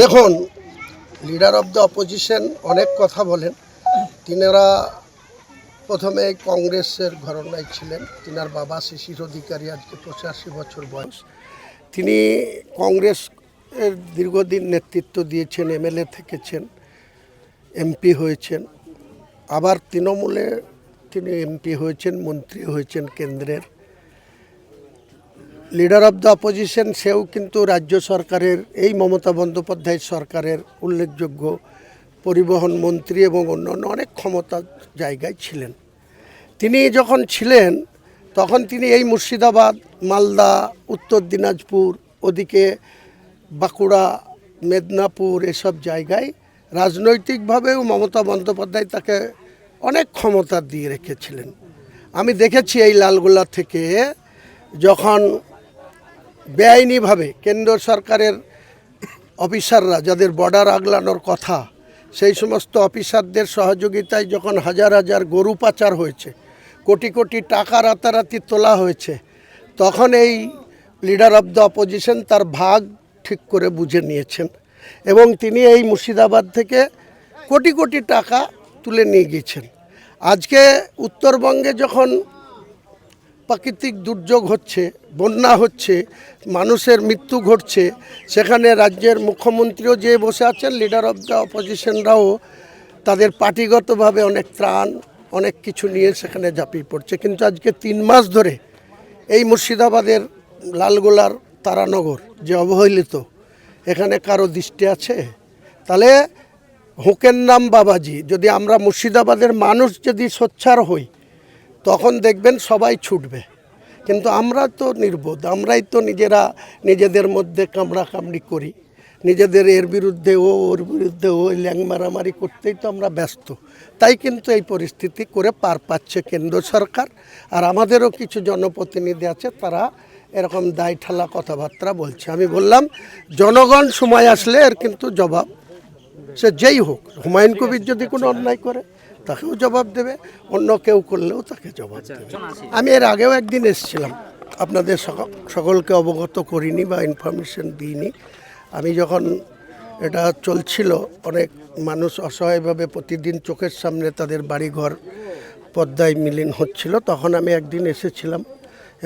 দেখুন leader of the opposition অনেক কথা বলেন। তিনারা প্রথমে কংগ্রেসের ঘরনায় ছিলেন। তিনার বাবা শিশির অধিকারী, আজকে পঁচাশি বছর বয়স। তিনি কংগ্রেস দীর্ঘদিন নেতৃত্ব দিয়েছেন, এমএলএ থেকেছেন, এমপি হয়েছেন। আবার তৃণমূলে তিনি এমপি হয়েছেন, মন্ত্রী হয়েছেন কেন্দ্রের। লিডার অফ দ্য অপোজিশন সেও কিন্তু রাজ্য সরকারের, এই মমতা বন্দ্যোপাধ্যায় সরকারের উল্লেখযোগ্য পরিবহন মন্ত্রী এবং অন্যান্য অনেক ক্ষমতা জায়গায় ছিলেন। তিনি যখন ছিলেন, তখন তিনি এই মুর্শিদাবাদ, মালদা, উত্তর দিনাজপুর, ওদিকে বাঁকুড়া, মেদিনীপুর এসব জায়গায় রাজনৈতিকভাবেও মমতা বন্দ্যোপাধ্যায় তাকে অনেক ক্ষমতা দিয়ে রেখেছিলেন। আমি দেখেছি এই লালগোলা থেকে যখন বেআইনিভাবে কেন্দ্র সরকারের অফিসাররা যাদের বর্ডার আগলানোর কথা, সেই সমস্ত অফিসারদের সহযোগিতায় যখন হাজার হাজার গরু পাচার হয়েছে, কোটি কোটি টাকা রাতারাতি তোলা হয়েছে, তখন এই লিডার অফ দ্য অপোজিশন তার ভাগ ঠিক করে বুঝে নিয়েছেন এবং তিনি এই মুর্শিদাবাদ থেকে কোটি কোটি টাকা তুলে নিয়ে গিয়েছেন আজকে উত্তরবঙ্গে যখন প্রাকৃতিক দুর্যোগ হচ্ছে, বন্যা হচ্ছে, মানুষের মৃত্যু ঘটছে। সেখানে রাজ্যের মুখ্যমন্ত্রীও যে বসে আছেন লিডার অফ দ্য অপোজিশনরাও তাদের পার্টিগতভাবে অনেক ত্রাণ, অনেক কিছু নিয়ে সেখানে ঝাঁপিয়ে পড়ছে। কিন্তু আজকে তিন মাস ধরে এই মুর্শিদাবাদের লালগোলার তারানগর যে অবহেলিত, এখানে কারও দৃষ্টি আছে? তাহলে হুকের নাম বাবাজি, যদি আমরা মুর্শিদাবাদের মানুষ যদি সোচ্ছার হই তখন দেখবেন সবাই ছুটবে। কিন্তু আমরা তো নির্বোধ, আমরাই তো নিজেরা নিজেদের মধ্যে কামড়া কামড়ি করি। নিজেদের এর বিরুদ্ধে ও ওর বিরুদ্ধে ও ল্যাং মারামারি করতেই তো আমরা ব্যস্ত। তাই কিন্তু এই পরিস্থিতি করে পার পাচ্ছে কেন্দ্র সরকার। আর আমাদেরও কিছু জনপ্রতিনিধি আছে, তারা এরকম দায় ঠালা কথাবার্তা বলছে। আমি বললাম, জনগণ সময় আসলে এর কিন্তু জবাব। সে যেই হোক, হুমায়ুন কবির যদি কোনো অন্যায় করে। তাকেও জবাব দেবে অন্য কেউ করলেও তাকে জবাব দেবে। আমি এর আগেও একদিন এসেছিলাম আপনাদের সকলকে অবগত করিনি বা ইনফরমেশন দিইনি। আমি যখন এটা চলছিল অনেক মানুষ অসহায়ভাবে প্রতিদিন চোখের সামনে তাদের বাড়িঘর পদ্মায় মিলিন হচ্ছিল তখন আমি একদিন এসেছিলাম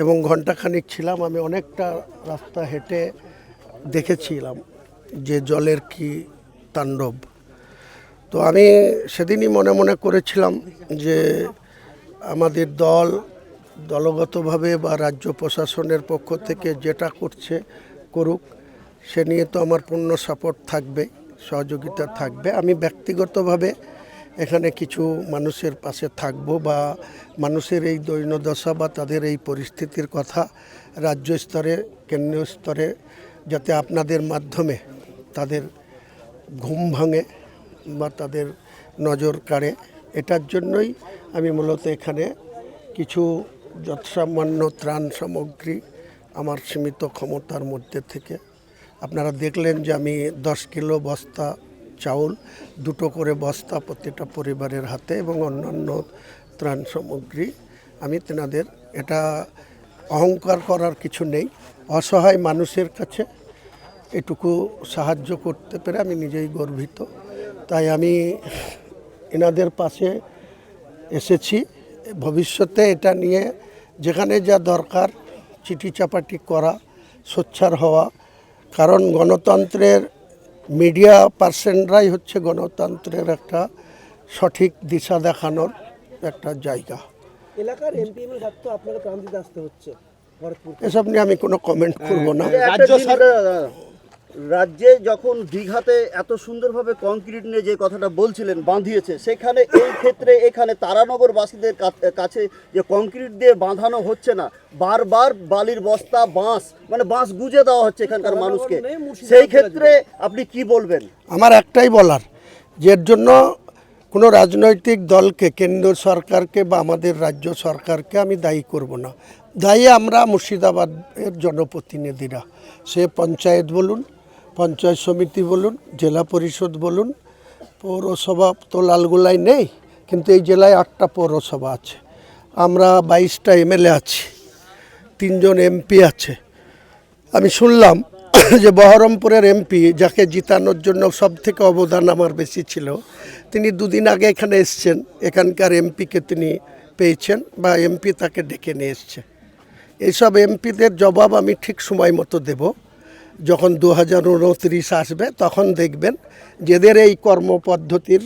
এবং ঘন্টাখানিক ছিলাম। আমি অনেকটা রাস্তা হেঁটে দেখেছিলাম যে জলের কি তাণ্ডব। তো আমি সেদিনই মনে মনে করেছিলাম যে আমাদের দল দলগতভাবে বা রাজ্য প্রশাসনের পক্ষ থেকে যেটা করছে করুক, সে নিয়ে তো আমার পূর্ণ সাপোর্ট থাকবে, সহযোগিতা থাকবে। আমি ব্যক্তিগতভাবে এখানে কিছু মানুষের পাশে থাকব বা মানুষের এই দৈন্যদশা বা তাদের এই পরিস্থিতির কথা রাজ্য স্তরে, কেন্দ্রীয় স্তরে যাতে আপনাদের মাধ্যমে তাদের ঘুম ভাঙে বা তাদের নজর কাড়ে, এটার জন্যই আমি মূলত এখানে কিছু যৎসামান্য ত্রাণ সামগ্রী আমার সীমিত ক্ষমতার মধ্যে থেকে। আপনারা দেখলেন যে আমি দশ কিলো বস্তা চাউল, দুটো করে বস্তা প্রতিটা পরিবারের হাতে এবং অন্যান্য ত্রাণ সামগ্রী আমি তেনাদের, এটা অহংকার করার কিছু নেই, অসহায় মানুষের কাছে এটুকু সাহায্য করতে পেরে আমি নিজেই গর্বিত। তাই আমি এনাদের পাশে এসেছি। ভবিষ্যতে এটা নিয়ে যেখানে যা দরকার চিঠি চাপাটি করা সোচ্ছার হওয়া কারণ গণতন্ত্রের মিডিয়া পার্সনরাই হচ্ছে গণতন্ত্রের একটা সঠিক দিশা দেখানোর একটা জায়গা। এলাকার এমপি থাকতো আপনাকে প্রাণ দিতে আসতে হচ্ছে এসব নিয়ে আমি কোনো কমেন্ট করব না। রাজ্য সরকার রাজ্যে যখন দীঘাতে এত সুন্দরভাবে কংক্রিট নিয়ে যে কথাটা বলছিলেন বাঁধিয়েছে সেখানে এই ক্ষেত্রে এখানে তারানগরবাসীদের কাছে যে কংক্রিট দিয়ে বাঁধানো হচ্ছে না বারবার বালির বস্তা বাঁশ মানে বাঁশ গুজে দেওয়া হচ্ছে এখানকার মানুষকে। সেই ক্ষেত্রে আপনি কি বলবেন? আমার একটাই বলার যে জন্য কোনো রাজনৈতিক দলকে কেন্দ্র সরকারকে বা আমাদের রাজ্য সরকারকে আমি দায়ী করব না। দায়ী আমরা মুর্শিদাবাদের জনপ্রতিনিধিরা। সে পঞ্চায়েত বলুন পঞ্চায়েত সমিতি বলুন, জেলা পরিষদ বলুন, পৌরসভা তো লালগোলায় নেই, কিন্তু এই জেলায় আটটা পৌরসভা আছে। আমরা বাইশটা এমএলএ আছি, তিনজন এমপি আছে। আমি শুনলাম যে বহরমপুরের এমপি যাকে জিতানোর জন্য সব থেকে অবদান আমার বেশি ছিল, তিনি দুদিন আগে এখানে এসছেন, এখানকার এমপিকে তিনি পেয়েছেন বা এমপি তাকে ডেকে নিয়ে এসছে। এইসব এমপিদের জবাব আমি ঠিক সময় মতো দেব। যখন দু হাজার উনত্রিশ আসবে তখন দেখবেন যেদের এই কর্মপদ্ধতির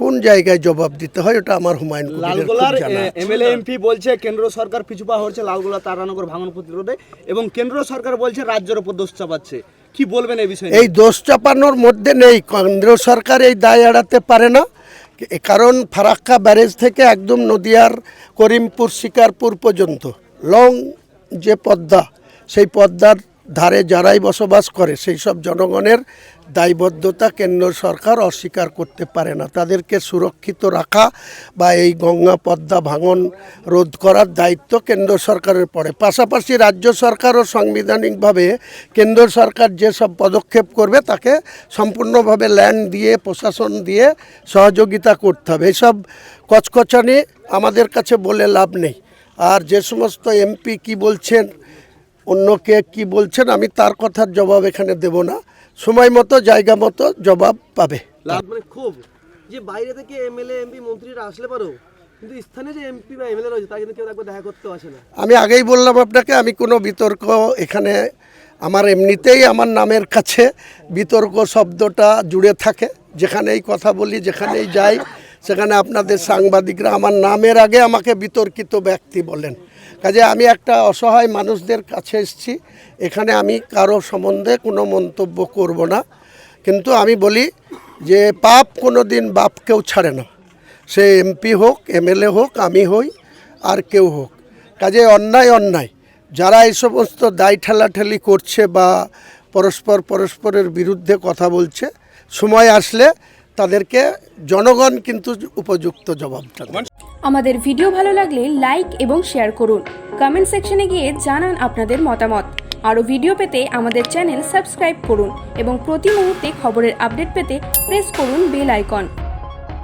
কোন জায়গায় জবাব দিতে হয় ওটা আমার হুমায়ুন লালগোলার। এমএলএ এমপি বলছে কেন্দ্র সরকার পিছুপা হচ্ছে লালগোলা তারানগর ভাঙন প্রতিরোধে এবং কেন্দ্র সরকার বলছে রাজ্যের উপর দোষ চাপাচ্ছে। কি বলবেন এই বিষয়ে? এই দোষ চাপানোর মধ্যে নেই কেন্দ্র সরকার এই দায় এড়াতে পারে না। কারণ ফারাক্কা ব্যারেজ থেকে একদম নদিয়ার করিমপুর শিকারপুর পর্যন্ত লং যে পদ্মা সেই পদ্মার ধারে যারাই বসবাস করে, সেই সব জনগণের দায়বদ্ধতা কেন্দ্র সরকার অস্বীকার করতে পারে না। তাদেরকে সুরক্ষিত রাখা বা এই গঙ্গা পদ্মা ভাঙন রোধ করার দায়িত্ব কেন্দ্র সরকারের পড়ে। পাশাপাশি রাজ্য সরকারও সাংবিধানিকভাবে কেন্দ্র সরকার যেসব পদক্ষেপ করবে, তাকে সম্পূর্ণভাবে ল্যান্ড দিয়ে, প্রশাসন দিয়ে সহযোগিতা করতে হবে। এইসব কচকচানি আমাদের কাছে বলে লাভ নেই। আর যে সমস্ত এমপি কি বলছেন অন্য কে কি বলছেন আমি তার কথার জবাব এখানে দেব না। সময় মতো জায়গা মতো জবাব পাবে। মানে খুব যে বাইরে থেকে এমএলএ এমপি মন্ত্রীরা আসলে পারো কিন্তু স্থানীয় যে এমপি বা এমএলএ রয়েছে তাকে কিন্তু কেউ একবার দেখা করতেও আসে না। আমি আগেই বললাম আপনাকে আমি কোনো বিতর্ক এখানে আমার এমনিতেই আমার নামের কাছে বিতর্ক শব্দটা জুড়ে থাকে। যেখানেই কথা বলি যেখানেই যাই সেখানে আপনাদের সাংবাদিকরা আমার নামের আগে আমাকে বিতর্কিত ব্যক্তি বলেন। কাজে আমি একটা অসহায় মানুষদের কাছে এসেছি, এখানে আমি কারও সম্বন্ধে কোনো মন্তব্য করব না। কিন্তু আমি বলি যে, পাপ কোনো দিন বাপকেও ছাড়ে না। সে এমপি হোক, এমএলএ হোক, আমি হই, আর কেউ হোক। কাজে অন্যায় অন্যায়। যারা এই সমস্ত দায় ঠেলাঠেলি করছে বা পরস্পর পরস্পরের বিরুদ্ধে কথা বলছে, সময় আসলে তাদেরকে জনগণ কিন্তু উপযুক্ত জবাবটা আমাদের ভিডিও ভালো লাগলে লাইক এবং শেয়ার করুন। কমেন্ট সেকশনে গিয়ে জানান আপনাদের মতামত। আরও ভিডিও পেতে আমাদের চ্যানেল সাবস্ক্রাইব করুন এবং প্রতি মুহূর্তে খবরের আপডেট পেতে প্রেস করুন বেল আইকন।